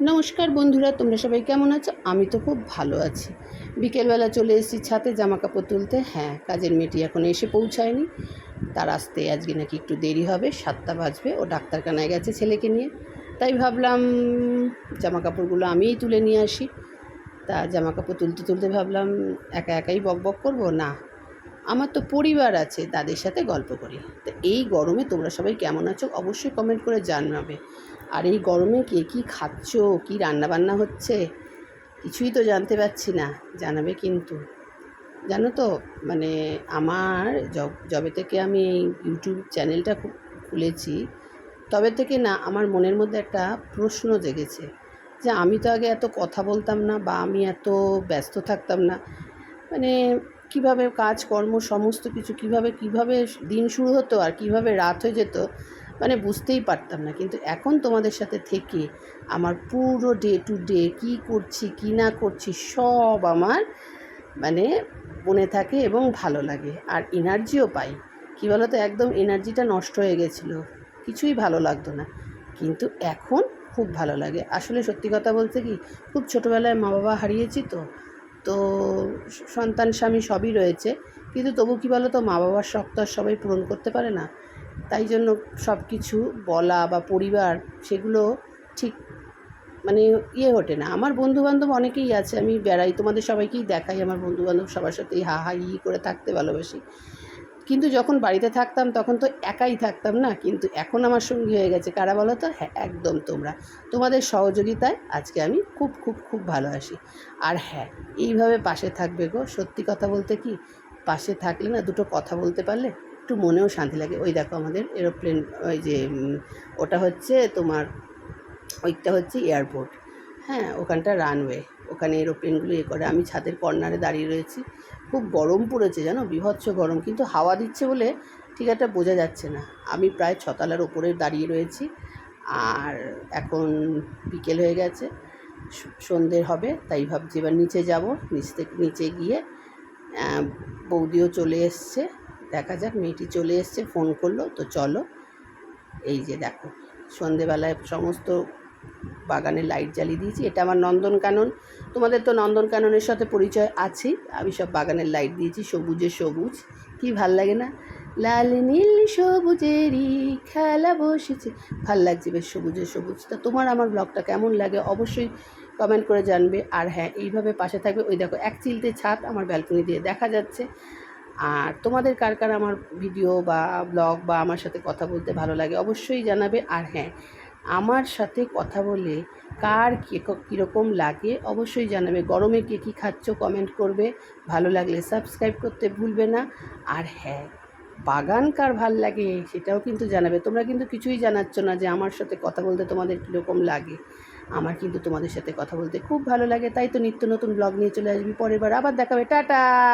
নমস্কার বন্ধুরা, তোমরা সবাই কেমন আছো? আমি তো খুব ভালো আছি। বিকেলবেলা চলে এসেছি ছাতে জামা কাপড় তুলতে। হ্যাঁ কাজের মেয়েটি এখন এসে পৌঁছায়নি। তার আসতে আজকে নাকি একটু দেরি হবে, সাতটা বাজবে। ও ডাক্তারখানায় গেছে ছেলেকে নিয়ে। তাই ভাবলাম জামা কাপড়গুলো আমিই তুলে নিয়ে আসি। তা জামা কাপড় তুলতে তুলতে ভাবলাম, একা একাই বক বক করব? না, আমার তো পরিবার আছে, তাদের সাথে গল্প করি। তো এই গরমে তোমরা সবাই কেমন আছো? অবশ্যই কমেন্ট করে জানাবে। আর এই গরমে কে কী খাচ্ছ? কী রান্নাবান্না হচ্ছে? কিছুই তো জানতে পারছি না। জানাবে কিন্তু। জানো তো মানে আমার যবে থেকে আমি ইউটিউব চ্যানেলটা খুলেছি। তবে থেকে না, আমার মনের মধ্যে একটা প্রশ্ন জেগেছে যে আমি তো আগে এত কথা বলতাম না বা আমি এত ব্যস্ত থাকতাম না। মানে কীভাবে কাজকর্ম, সমস্ত কিছু কীভাবে কীভাবে দিন শুরু হতো আর কীভাবে রাত হয়ে যেত মানে বুঝতেই পারতাম না। কিন্তু এখন তোমাদের সাথে থেকে আমার পুরো ডে টু ডে কী করছি, কী না করছি সব আমার মানে মনে থাকে এবং ভালো লাগে। আর এনার্জিও পাই। কী বলো তো একদম এনার্জিটা নষ্ট হয়ে গেছিল। কিছুই ভালো লাগতো না। কিন্তু এখন খুব ভালো লাগে। আসলে সত্যি কথা বলতে কি, খুব ছোটোবেলায় মা বাবা হারিয়েছি তো। তো সন্তান, স্বামী সবই রয়েছে। কিন্তু তবু কী বলো তো মা বাবার শখ তো আর সবাই পূরণ করতে পারে না। তাই জন্য সব কিছু বলা বা পরিবার সেগুলো ঠিক মানে ইয়ে ওঠে না। আমার বন্ধুবান্ধব অনেকেই আছে, আমি বেড়াই, তোমাদের সবাইকেই দেখাই, আমার বন্ধুবান্ধব সবার সাথেই হা হা ই করে থাকতে ভালোবাসি। কিন্তু যখন বাড়িতে থাকতাম তখন তো একাই থাকতাম না, কিন্তু এখন আমার সঙ্গী হয়ে গেছে, কারা বলো তো? হ্যাঁ একদম তোমরা। তোমাদের সহযোগিতায় আজকে আমি খুব খুব খুব ভালো আছি। আর হ্যাঁ এইভাবে পাশে থাকবে গো, সত্যি কথা বলতে কি? পাশে থাকলে না দুটো কথা বলতে পারলে একটু মনেও শান্তি লাগে। ওই দেখো আমাদের এরোপ্লেন ওই যে ওটা হচ্ছে তোমার, ওইটা হচ্ছে এয়ারপোর্ট হ্যাঁ ওখানটা রানওয়ে ওখানে এরোপ্লেনগুলো এ করে। আমি ছাদের কর্নারে দাঁড়িয়ে রয়েছি। খুব গরম পড়েছে, জানো? বিভৎস গরম। কিন্তু হাওয়া দিচ্ছে বলে ঠিক একটা বোঝা যাচ্ছে না। আমি প্রায় ছতলার ওপরে দাঁড়িয়ে রয়েছি। আর এখন বিকেল হয়ে গেছে। স- সন্ধ্যে হবে। তাই ভাবছি এবার নিচে যাব। নিচ থেকে, নিচে গিয়ে বৌদিও চলে এসছে। দেখা যাক, মেয়েটি চলে এসছে ফোন করল, তো চলো। এই যে দেখো, সন্ধেবেলায় সমস্ত বাগানে লাইট জ্বালিয়ে দিয়েছি। এটা আমার নন্দনকানন তোমাদের তো নন্দনকাননের সাথে পরিচয় আছেই। আমি সব বাগানের লাইট দিয়েছি, সবুজে সবুজ। কি ভালো লাগে না? লাল, নীল, সবুজেরই খেলা বসেছে। ভালো লাগছে বেশ সবুজে সবুজ। তা তোমার আমার ব্লগটা কেমন লাগে অবশ্যই কমেন্ট করে জানবে। আর হ্যাঁ এইভাবে পাশে থাকবে। ওই দেখো, এক চিলতে ছাদ আমার ব্যালকনি দিয়ে দেখা যাচ্ছে। আর তোমাদের কার কার আমার ভিডিও বা ব্লগ বা আমার সাথে কথা বলতে ভালো লাগে অবশ্যই জানাবে। আর হ্যাঁ আমার সাথে কথা বলে কার কে- কীরকম লাগে অবশ্যই জানাবে। গরমে কে কী খাচ্ছ কমেন্ট করবে। ভালো লাগলে সাবস্ক্রাইব করতে ভুলবে না। আর হ্যাঁ বাগান কার ভালো লাগে সেটাও কিন্তু জানাবে। তোমরা কিন্তু কিছুই জানাচ্ছ না যে আমার সাথে কথা বলতে তোমাদের কীরকম লাগে। আমার কিন্তু তোমাদের সাথে কথা বলতে খুব ভালো লাগে। তাই তো নিত্য নতুন ব্লগ নিয়ে চলে আসবি। পরের বার আবার দেখাবে। টাটা!